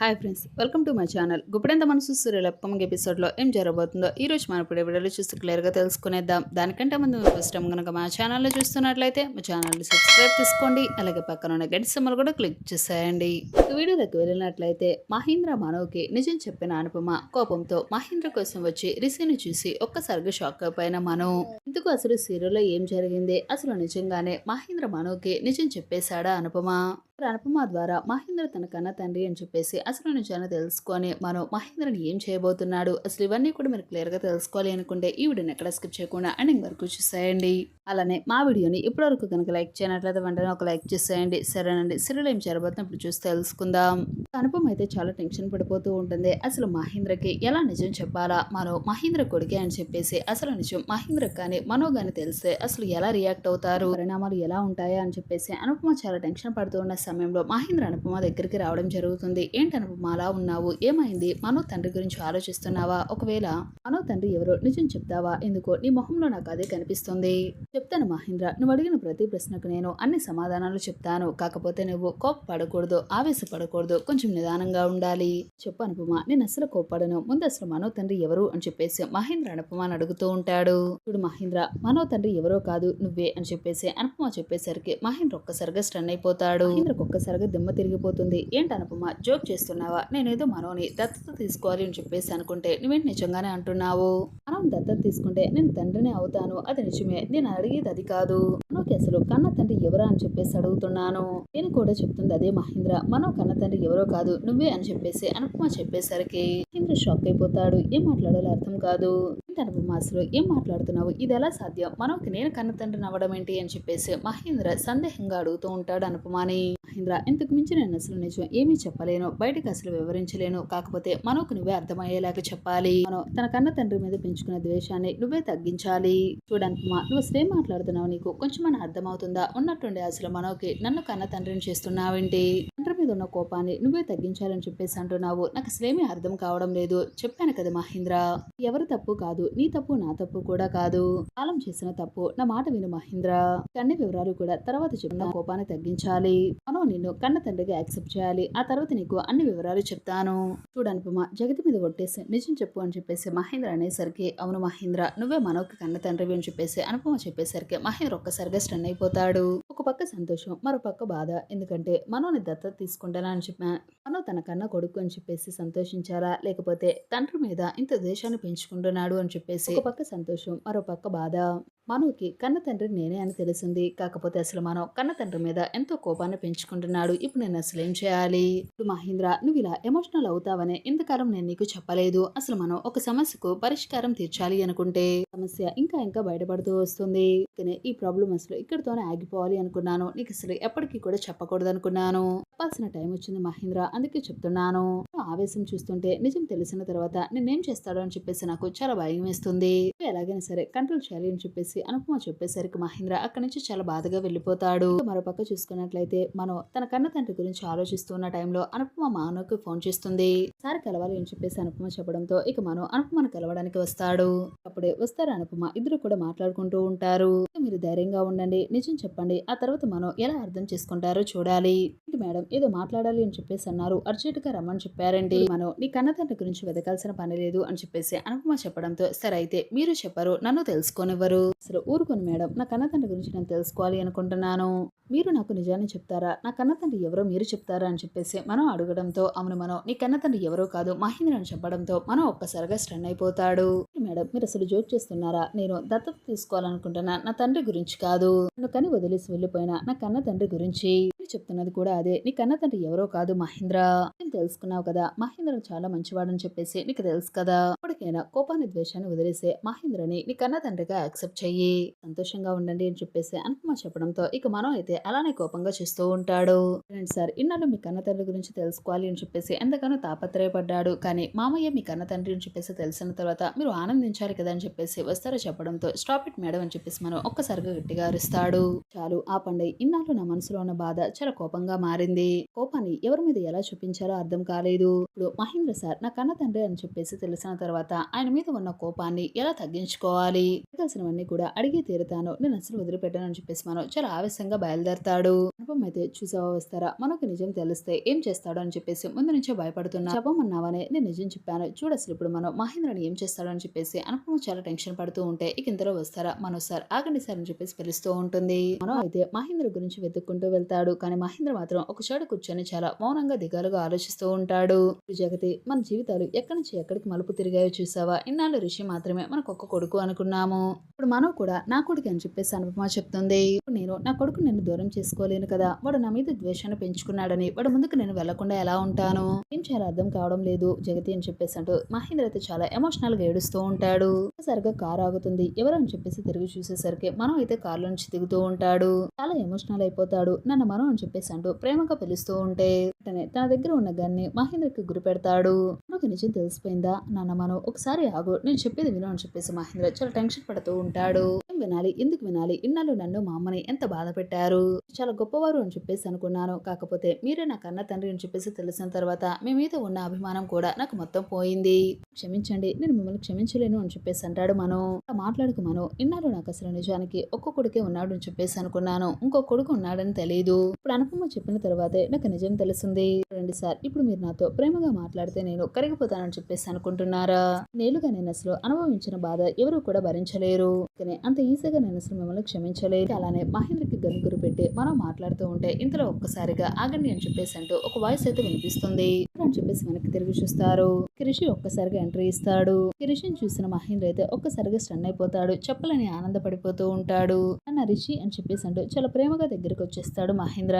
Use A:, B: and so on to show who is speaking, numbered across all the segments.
A: Hi friends welcome to my channel. Guppedantha Manasu serial upcoming ఎపిసోడ్లో ఏం జరగబోతుందో ఈ రోజు మనం ఇప్పుడు వీడియోలో చూసి క్లియర్గా తెలుసుకునేద్దాం. దానికంటే ముందు ఫస్ట్ టైం కనుక మా ఛానల్లో చూస్తున్నట్లయితే మా ఛానల్ని సబ్స్క్రైబ్ చేసుకోండి. అలాగే పక్కన ఉన్న గడి సింబల్ కూడా క్లిక్ చేసేయండి. వీడియోలోకి వెళ్ళినట్లయితే మహేంద్ర మానవ్కి నిజం చెప్పిన అనుపమ కోపంతో మహేంద్ర కోసం వచ్చి రిషిని చూసి ఒక్కసారిగా షాక్ అయిపోయిన మనం. ఇందుకు అసలు సీరియల్లో ఏం జరిగింది? అసలు నిజంగానే మహేంద్ర మనోకి నిజం చెప్పేశాడా అనుపమ? అనుపమ ద్వారా మహేంద్ర తన కన్న తండ్రి అని చెప్పేసి అసలు నిజాన్ని తెలుసుకొని మనం మహేంద్రని ఏం చేయబోతున్నాడు? అసలు ఇవన్నీ కూడా మీరు క్లియర్గా తెలుసుకోవాలి అనుకుంటే ఈ వీడియోని ఎక్కడ స్కిప్ చేయకుండా ఎండింగ్ వరకు చూసేయండి అలానే మా వీడియోని ఇప్పటివరకు కనుక లైక్ చేయనట్లయితే వెంటనే ఒక లైక్ చేసేయండి. సరేనండి. సీరియల్ ఏం జరగబోతుందో ఇప్పుడు చూసి తెలుసుకుందాం. అనుపమ అయితే చాలా టెన్షన్ పడిపోతూ ఉంటుంది. అసలు మహేంద్రకి ఎలా నిజం చెప్పాలా? మనో మహేంద్ర కొడుకే అని చెప్పేసి అసలు నిజం మహేంద్ర కానీ మనో కానీ తెలిస్తే అసలు ఎలా రియాక్ట్ అవుతారు? పరిణామాలు ఎలా ఉంటాయా అని చెప్పేసి అనుపమ చాలా టెన్షన్ పడుతూ ఉన్న సమయంలో మహేంద్ర అనుపమ దగ్గరికి రావడం జరుగుతుంది. ఏంటి అనుపమ అలా ఉన్నావు? ఏమైంది? మనో తండ్రి గురించి ఆలోచిస్తున్నావా? ఒకవేళ మనో తండ్రి ఎవరో నిజం చెప్తావా? ఎందుకో నీ మొహంలో నాకు అదే కనిపిస్తుంది. చెప్తాను మహేంద్ర నువ్వు అడిగిన ప్రతి ప్రశ్నకు నేను అన్ని సమాధానాలు చెప్తాను. కాకపోతే నువ్వు కోపపడకూడదు ఆవేశపడకూడదు కొంచెం నిదానంగా ఉండాలి. చెప్పు అనుపమ నేను అసలు కోపడను ముందు అసలు మనో తండ్రి ఎవరు అని చెప్పేసి మహేంద్ర అనుపమ అని అడుగుతూ ఉంటాడు. చూడు మహేంద్ర మనో తండ్రి ఎవరో కాదు నువ్వే అని చెప్పేసి అనుపమ చెప్పేసరికి మహేంద్ర ఒక్కసారిగా స్టన్ అయిపోతాడు. మహేంద్రకు ఒక్కసారిగా దిమ్మ తిరిగిపోతుంది. ఏంటి అనుపమ? జోక్ చేస్తున్నావా? నేనేదో మనోని దత్తత తీసుకోవాలి అని చెప్పేసి అనుకుంటే నువ్వేంటి నిజంగానే అంటున్నావు? మనం దత్తత తీసుకుంటే నేను తండ్రినే అవుతాను. అది నిజమే. నేను అడిగేది అది కాదు. మనోకి అసలు కన్న తండ్రి ఎవరా అని చెప్పేసి అడుగుతున్నాను. నేను కూడా చెప్తుంది అదే మహేంద్ర. మనో కన్న తండ్రి ఎవరో కాదు. నువ్వే అని చెప్పేసి అనుపమ చెప్పేసరికి మహేంద్ర షాక్ అయిపోతాడు. ఏం మాట్లాడాలో అర్థం కాదు. ఏంటి అనుపమ అసలు? ఏం మాట్లాడుతున్నావు? ఇది ఎలా సాధ్యం? మనోకి నేను కన్న తండ్రిని అవ్వడం ఏంటి? అని చెప్పేసి మహేంద్ర సందేహంగా అడుగుతూ ఉంటాడు అనుపమాని. మహేంద్ర ఇంతకు మించి నేను అసలు నిజం ఏమీ చెప్పలేను. బయటకు అసలు వివరించలేను. కాకపోతే మనకు నువ్వే అర్థమయ్యేలాగా చెప్పాలి. మనం తన కన్న తండ్రి మీద పెంచుకున్న ద్వేషాన్ని నువ్వే తగ్గించాలి. చూడనుపమా నువ్వు అసలు ఏం మాట్లాడుతున్నావు నీకు? కొంచెమైనా అర్థమవుతుందా? ఉన్నట్టుండే అసలు మనోకి నన్ను కన్న తండ్రిని చేస్తున్నావేంటి? తండ్రి మీద ఉన్న కోపాన్ని నువ్వే తగ్గించాలని చెప్పేసి అంటున్నావు. నాకు అసలేమీ అర్థం కావడం లేదు. చెప్పాను కదా మహేంద్ర. ఎవరి తప్పు కాదు. నీ తప్పు నా తప్పు కూడా కాదు. కాలం చేసిన తప్పు. నా మాట విను మహేంద్ర. అన్ని వివరాలు కూడా తర్వాత చెప్పిన కోపాన్ని తగ్గించాలి. మనం నిన్ను కన్న తండ్రిగా యాక్సెప్ట్ చేయాలి. ఆ తర్వాత నీకు అన్ని వివరాలు చెప్తాను. చూడనుపమ జగతి మీద కొట్టేసి నిజం చెప్పు అని చెప్పేసి మహేంద్ర అనేసరికి అవును మహేంద్ర నువ్వే మనోకి కన్న తండ్రివి అని చెప్పేసి అనుపమ చెప్పేసరికి మహేంద్ర ఒక్కసారిగా స్టన్ అయిపోతాడు. ఒక పక్క సంతోషం మరో పక్క బాధ. ఎందుకంటే మనోని దత్తత తీసుకుంటానని అని చెప్పా. మనో తన కన్న కొడుకు అని చెప్పేసి సంతోషించారా లేకపోతే తండ్రి మీద ఇంత దేశాన్ని పెంచుకుంటున్నాడు అని చెప్పేసి ఒక పక్క సంతోషం మరో పక్క బాధ. మనోకి కన్న తండ్రి నేనే అని తెలిసింది. కాకపోతే అసలు మనో కన్న తండ్రి మీద ఎంతో కోపాన్ని పెంచుకుంటున్నాడు. ఇప్పుడు నేను అసలు ఏం చేయాలి? ఇప్పుడు మహేంద్ర నువ్వు ఇలా ఎమోషనల్ అవుతావనే ఇంతకాలం నేను నీకు చెప్పలేదు. అసలు మనం ఒక సమస్యకు పరిష్కారం తీర్చాలి అనుకుంటే సమస్య ఇంకా ఇంకా బయటపడుతూ వస్తుంది. కానీ ఈ ప్రాబ్లం అసలు ఇక్కడితోనే ఆగిపోవాలి అనుకున్నాను. నీకు అసలు ఎప్పటికీ కూడా చెప్పకూడదు అనుకున్నాను చెప్పాల్సిన టైం వచ్చింది మహేంద్ర అందుకే చెప్తున్నాను. ఆవేశం చూస్తుంటే నిజం తెలిసిన తర్వాత నేనేం చేస్తాడో అని చెప్పేసి నాకు చాలా భయం వేస్తుంది. ఎలాగైనా సరే కంట్రోల్ చేయాలి అని చెప్పేసి అనుపమ చెప్పేసరికి మహేంద్ర అక్కడి నుంచి చాలా బాధగా వెళ్ళిపోతాడు. మరోపక్క చూసుకున్నట్లయితే మనం తన కన్న తండ్రి గురించి ఆలోచిస్తున్న టైంలో అనుపమ మానవకి ఫోన్ చేస్తుంది. సార్ కలవాలి అని చెప్పేసి అనుపమ చెప్పడంతో ఇక మనం అనుపమను కలవడానికి వస్తాడు. అప్పుడే వస్తారు అనుపమ ఇద్దరు కూడా మాట్లాడుకుంటూ ఉంటారు. మీరు ధైర్యంగా ఉండండి. నిజం చెప్పండి. ఆ తర్వాత మనం ఎలా అర్థం చేసుకుంటారో చూడాలి. మేడం ఏదో మాట్లాడాలి అని చెప్పేసి అన్నారు. అర్జెంట్గా రమ్మని చెప్పారండి. మనం నీ కన్నతండ్రి గురించి వెతకాల్సిన పని లేదు అని చెప్పేసి అనుపమ చెప్పడంతో సరే అయితే మీరు చెప్పరు నన్ను తెలుసుకోనివ్వరు. అసలు ఊరుకోను మేడం నా కన్నతండ్రి గురించి నేను తెలుసుకోవాలి అనుకుంటున్నాను. మీరు నాకు నిజాన్ని చెప్తారా? నా కన్నతండ్రి ఎవరో మీరు చెప్తారా? అని చెప్పేసి మనం అడగడంతో అవును మనం నీ కన్నతండ్రి ఎవరో కాదు మహేంద్ర అని చెప్పడంతో మనం ఒక్కసారిగా స్టన్ అయిపోతాడు. మేడం మీరు అసలు జోక్ చేస్తున్నారా? నేను దత్తత తీసుకోవాలనుకుంటున్నా నా తండ్రి గురించి కాదు. నన్ను కని వదిలేసి వెళ్ళిపోయిన నా కన్న తండ్రి గురించి. చెప్తున్నది కూడా అదే. నీ కన్న తండ్రి ఎవరో కాదు మహేంద్ర. నేను తెలుసుకున్నావు కదా మహేంద్ర చాలా మంచివాడని చెప్పేసి నీకు తెలుసు కదా. ఇప్పటికైనా కోపాన్ని ద్వేషాన్ని వదిలేసే మహేంద్రని నీ కన్న తండ్రిగా యాక్సెప్ట్ చెయ్యి. సంతోషంగా ఉండండి అని చెప్పేసి అనుపమ చెప్పడంతో ఇక మనం అయితే అలానే కోపంగా చేస్తూ ఉంటాడు. ఫ్రెండ్స్ సార్ ఇన్నాళ్ళు మీ కన్న తండ్రి గురించి తెలుసుకోవాలి అని చెప్పేసి ఎంతగానో తాపత్రయపడ్డాడు. కానీ మామయ్య మీ కన్న తండ్రి అని చెప్పేసి తెలిసిన తర్వాత మీరు ఆనందించాలి కదా అని చెప్పేసి వస్తారో చెప్పడంతో స్టాప్ ఇట్ మేడం అని చెప్పేసి మనం ఒక్కసారిగా గట్టిగా అరుస్తాడు. చాలు ఆ పండుగ ఇన్నాళ్ళు నా మనసులో ఉన్న బాధ చాలా కోపంగా మారింది. కోపాన్ని ఎవరి మీద ఎలా చూపించాలో అర్థం కాలేదు. ఇప్పుడు మహేంద్ర సార్ నా కన్న తండ్రి అని చెప్పేసి తెలిసిన తర్వాత ఆయన మీద ఉన్న కోపాన్ని ఎలా తగ్గించుకోవాలి? అడగాల్సినవన్నీ కూడా అడిగి తీరుతాను. నేను అసలు వదిలిపెట్టాను అని చెప్పేసి మనం చాలా ఆవేశంగా బయలుదేరతాడు. అనుపం అయితే చూసావా వస్తారా? మనకు నిజం తెలిస్తే ఏం చేస్తాడో? అని చెప్పేసి ముందు నుంచే భయపడుతున్నా. చెప్పమన్నావనే నేను నిజం చెప్పాను. చూడు అసలు ఇప్పుడు మనం మహేంద్రని ఏం చేస్తాడో? అని చెప్పేసి అనుపమ చాలా టెన్షన్ పడుతూ ఉంటే ఇక ఇంతలో వస్తారా? మనో సార్ ఆగండి సార్ అని చెప్పేసి పిలుస్తూ ఉంటుంది. మనం అయితే మహేంద్ర గురించి వెతుక్కుంటూ వెళ్తాడు. కానీ మహేంద్ర మాత్రం ఒక చోట కూర్చొని చాలా మౌనంగా దిగాలుగా ఆలోచిస్తూ ఉంటాడు. జగతి మన జీవితాలు ఎక్కడి నుంచి ఎక్కడికి మలుపు తిరిగాయో చూసావా? ఇన్నాళ్ళు ఋషి మాత్రమే మనకు ఒక్క కొడుకు అనుకున్నాము. ఇప్పుడు మనం కూడా నా కొడుకు అని చెప్పేసి అనుపమ చెప్తుంది. ఇప్పుడు నేను నా కొడుకు నిన్ను దూరం చేసుకోలేను కదా. వాడు నా మీద ద్వేషాన్ని పెంచుకున్నాడని వాడు ముందుకు నేను వెళ్ళకుండా ఎలా ఉంటాను? ఏం చాలా అర్థం కావడం లేదు జగతి అని చెప్పేసి అంటూ మహేంద్ర అయితే చాలా ఎమోషనల్గా ఏడుస్తూ ఉంటాడు. సరిగా కారు ఆగుతుంది. ఎవరు అని చెప్పేసి తిరిగి చూసేసరికి మనం అయితే కారులో నుంచి దిగుతూ ఉంటాడు. చాలా ఎమోషనల్ అయిపోతాడు. నన్ను మనం అని చెప్పేసి అంటూ ప్రేమగా పిలుస్తూ ఉంటే వెంటనే తన దగ్గర ఉన్న గన్ని మహేంద్రకి గురి పెడతాడు. నాకు నిజం తెలిసిపోయిందా? నాన్న మనం ఒకసారి ఆగు. నేను చెప్పేది విను అని చెప్పేసి మహేంద్ర చాలా టెన్షన్ పడుతూ ఉంటాడు. ఏం వినాలి? ఎందుకు వినాలి? ఇన్నాళ్ళు నన్ను మా అమ్మని ఎంత బాధ పెట్టారు? చాలా గొప్పవారు అని చెప్పేసి అనుకున్నాను. కాకపోతే మీరే నా కన్న తండ్రి అని చెప్పేసి తెలిసిన తర్వాత మీ మీద ఉన్న అభిమానం కూడా నాకు మొత్తం పోయింది. క్షమించండి నేను మిమ్మల్ని క్షమించలేను అని చెప్పేసి అంటాడు మనం. అలా మాట్లాడుకు మనం. ఇన్నాళ్ళు నాకు అసలు నిజానికి ఒక్క కొడుకే ఉన్నాడు అని చెప్పేసి అనుకున్నాను. ఇంకో కొడుకు ఉన్నాడని తెలియదు ఇప్పుడు అనుపమ చెప్పిన తర్వాతే నాకు నిజం తెలుసు. వస్తుంది. రండి సార్ ఇప్పుడు మీరు నాతో ప్రేమగా మాట్లాడితే నేను కరిగిపోతానని చెప్పేసి అనుకుంటున్నారా? నేలుగా నేను అసలు అనుభవించిన బాధ ఎవరు కూడా భరించలేరు. కానీ అంత ఈజీగా నేను అసలు మిమ్మల్ని క్షమించలేదు అలానే మహేంద్రకి గనుగురు పెట్టి మనం మాట్లాడుతూ ఉంటే ఇంతలో ఒక్కసారిగా ఆగండి అని చెప్పేసి అంటూ ఒక వాయిస్ అయితే వినిపిస్తుంది. అని చెప్పేసి వెనక్కి తిరిగి చూస్తారు. కిరిషి ఒక్కసారిగా ఎంట్రీ ఇస్తాడు. కిరిషిని చూసిన మహేంద్ర అయితే ఒక్కసారిగా స్టన్ అయిపోతాడు. చెప్పలని ఆనందపడిపోతూ ఉంటాడు. అన్న రిషి అని చెప్పేసి అంటూ చాలా ప్రేమగా దగ్గరికి వచ్చేస్తాడు మహేంద్ర.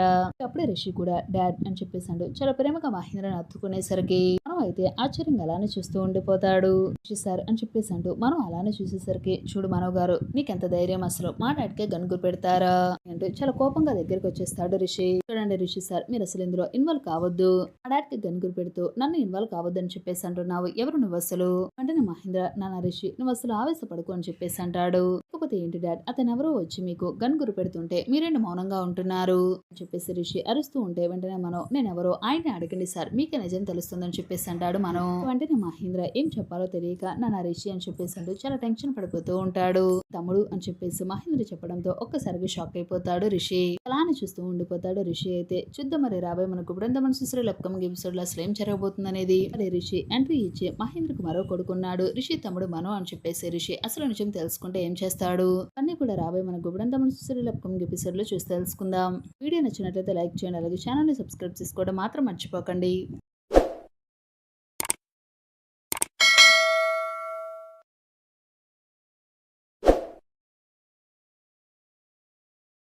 A: అప్పుడే రిషి కూడా డాడ్ అని చెప్పేసి చేశాడు. చాలా ప్రేమగా మహేంద్రని అత్తుకునేసరికి మనం అయితే ఆశ్చర్యంగా అలానే చూస్తూ ఉండిపోతాడు. రిషి సార్ అని చెప్పేసి అంటూ మనం అలానే చూసేసరికి చూడు మనవ్ గారు నీకెంత ధైర్యం అసలు? మా డాడీకే గనుగురు పెడతారా? అంటూ చాలా కోపంగా దగ్గరికి వచ్చేస్తాడు రిషి. చూడండి రిషి సార్ మీరు అసలు ఇందులో ఇన్వాల్వ్ కావద్దు. మా డాడీకి గనుగురు పెడుతూ నన్ను ఇన్వాల్వ్ కావద్దు అని చెప్పేసి అంటున్నావు. ఎవరు నువ్వు అసలు? వెంటనే మహేంద్ర నాన్న రిషి నువ్వు అసలు ఆవేశపడుకు అని చెప్పేసి అంటాడు. కాకపోతే ఏంటి డాడ్ అతను ఎవరో వచ్చి మీకు గన్ గురి పెడుతుంటే మీరేంటి మౌనంగా ఉంటున్నారు? అని చెప్పేసి రిషి అరుస్తూ ఉంటే వెంటనే మనం నేను ఎవరో ఆయన్ని అడగండి సార్. మీకు నిజం తెలుస్తుందని చెప్పేసి అంటాడు మనం. వెంటనే మహేంద్ర ఏం చెప్పాలో తెలియక నా రిషి అని చెప్పేసి అంటూ చాలా టెన్షన్ పడిపోతూ ఉంటాడు. తమ్ముడు అని చెప్పేసి మహేంద్ర చెప్పడంతో ఒక్కసారిగా షాక్ అయిపోతాడు రిషి. అలానే చూస్తూ ఉండిపోతాడు రిషి అయితే. చూద్దాం మరి రాబోయే మనకు బృంద మనసు లెక్కమ్మ ఎపిసోడ్లో అసలు ఏం జరగబోతుంది అనేది మరి రిషి ఎంట్రీ ఇచ్చి మహేంద్రకు మరో కొడుకున్నాడు. రిషి తమ్ముడు మనో అని చెప్పేసి రిషి అసలు నిజం తెలుసుకుంటే ఏం చేస్తాడు? అన్ని కూడా రాబోయే మన గుబడంత మనసు లెక్కమ్మ ఎపిసోడ్లో చూసి తెలుసుకుందాం. వీడియో నచ్చినట్లయితే లైక్ చేయండి. అలాగే ఛానల్ని సబ్స్క్రైబ్ చేసుకోవడం మాత్రం మర్చిపోకండి.